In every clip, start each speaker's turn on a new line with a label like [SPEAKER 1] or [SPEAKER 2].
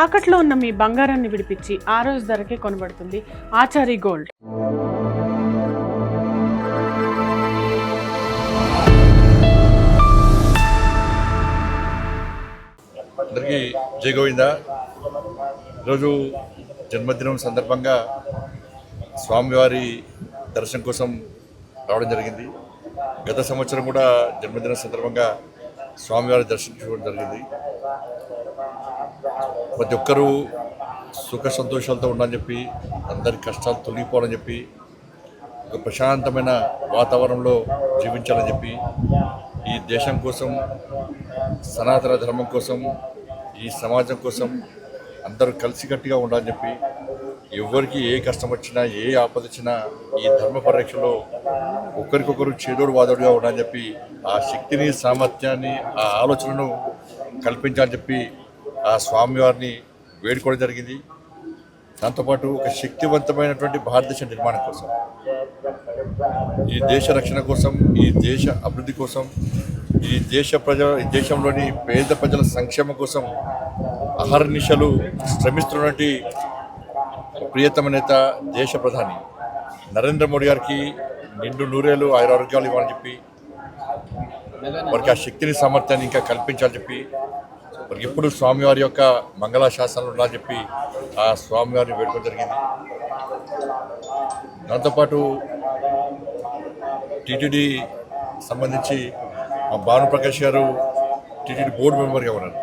[SPEAKER 1] తాకట్లో ఉన్న మీ బంగారాన్ని విడిపించి ఆ రోజు ధరకే కొనబడుతుంది ఆచారి గోల్డ్.
[SPEAKER 2] అందరికీ జయ గోవింద. ఈరోజు జన్మదినం సందర్భంగా స్వామివారి దర్శనం కోసం రావడం జరిగింది. గత సంవత్సరం కూడా జన్మదినం సందర్భంగా స్వామివారి దర్శనం చూడడం జరిగింది. ప్రతి ఒక్కరూ సుఖ సంతోషాలతో ఉండాలని చెప్పి అందరి కష్టాలు తొలగిపోవాలని చెప్పి ఒక ప్రశాంతమైన వాతావరణంలో జీవించాలని చెప్పి ఈ దేశం కోసం సనాతన ధర్మం కోసం ఈ సమాజం కోసం అందరూ కలిసికట్టుగా ఉండాలని చెప్పి ఎవరికి ఏ కష్టం వచ్చినా ఏ ఆపద వచ్చినా ఈ ధర్మ పరిరక్షలో ఒకరికొకరు చేదోడు వాదోడుగా ఉండాలని చెప్పి ఆ శక్తిని సామర్థ్యాన్ని ఆ ఆలోచనను కల్పించాలని చెప్పి ఆ స్వామివారిని వేడుకోవడం జరిగింది. దాంతోపాటు ఒక శక్తివంతమైనటువంటి భారతదేశ నిర్మాణం కోసం ఈ దేశ రక్షణ కోసం ఈ దేశ అభివృద్ధి కోసం ఈ దేశ ప్రజల ఈ దేశంలోని పేద ప్రజల సంక్షేమం కోసం అహర్నిశలు శ్రమిస్తున్నటువంటి ప్రియతమ నేత దేశ ప్రధాని నరేంద్ర మోడీ గారికి నిండు నూరేళ్ళు ఆయురారోగ్యాలు ఇవ్వాలని చెప్పి వారికి ఆ శక్తిని సామర్థ్యాన్ని ఇంకా కల్పించాలని చెప్పి వారికి ఎప్పుడు స్వామివారి యొక్క మంగళ శాసనాలు ఉండాలని చెప్పి ఆ స్వామివారిని వేడుకోవడం జరిగింది. దాంతోపాటు టీటీడీ సంబంధించి మా భానుప్రకాష్ గారు టీటీడీ బోర్డు మెంబర్గా ఉన్నారు.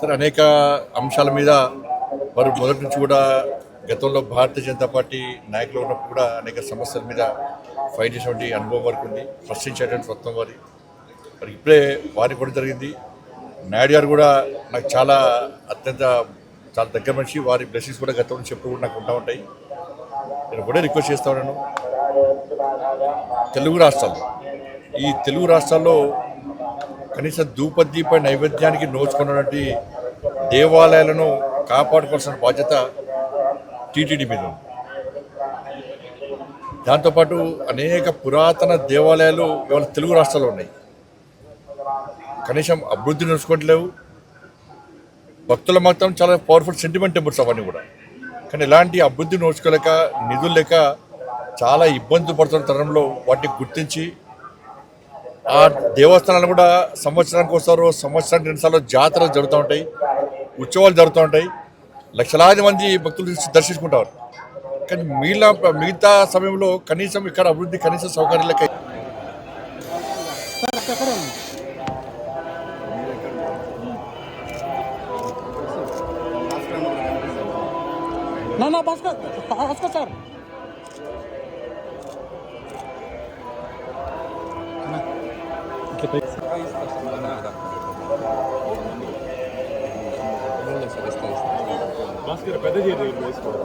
[SPEAKER 2] సరే అనేక అంశాల మీద వారు మొదటి నుంచి కూడా గతంలో భారతీయ జనతా పార్టీ నాయకులు ఉన్నప్పుడు కూడా అనేక సమస్యల మీద ఫైట్ చేసినటువంటి అనుభవం వరకు ఉంది. ప్రశ్నించేటువంటి స్వత్వం వారి. మరి ఇప్పుడే వారి కూడా జరిగింది. నాయుడు గారు కూడా నాకు చాలా అత్యంత చాలా దగ్గర మనిషి. వారి బ్లెస్సింగ్స్ కూడా గతంలో చెప్పు కూడా నాకు ఉంటా ఉంటాయి. నేను కూడా రిక్వెస్ట్ చేస్తా ఉన్నాను. తెలుగు రాష్ట్రాలు ఈ తెలుగు రాష్ట్రాల్లో కనీసం ధూపదీప నైవేద్యానికి నోచుకున్నటువంటి దేవాలయాలను కాపాడుకోవాల్సిన బాధ్యత టీటీడీ మీద ఉంది. దాంతోపాటు అనేక పురాతన దేవాలయాలు ఇవాళ తెలుగు రాష్ట్రాల్లో ఉన్నాయి. కనీసం అభివృద్ధి నడుచుకోవట్లేవు. భక్తుల మాత్రం చాలా పవర్ఫుల్ సెంటిమెంట్ టెంపుల్స్ అవన్నీ కూడా. కానీ ఎలాంటి అభివృద్ధి నోచుకోలేక నిధులు లేక చాలా ఇబ్బంది పడుతున్న తరంలో వాటిని గుర్తించి ఆ దేవస్థానాలు కూడా సంవత్సరానికి వస్తారు సంవత్సరానికి రెండుసార్లు జాతరలు జరుగుతూ ఉంటాయి ఉత్సవాలు జరుగుతూ ఉంటాయి. లక్షలాది మంది భక్తులు దర్శించుకుంటారు. కానీ మిగిలిన మిగతా సమయంలో కనీసం ఇక్కడ అభివృద్ధి కనీస సౌకర్యాలకై
[SPEAKER 3] না না ভাস্কর ভাস্কর
[SPEAKER 4] স্যার భాస్కర్ పెద్ద చేయండి వేసుకోవాలి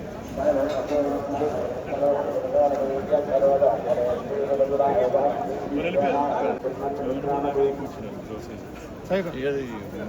[SPEAKER 2] ఏది
[SPEAKER 3] सर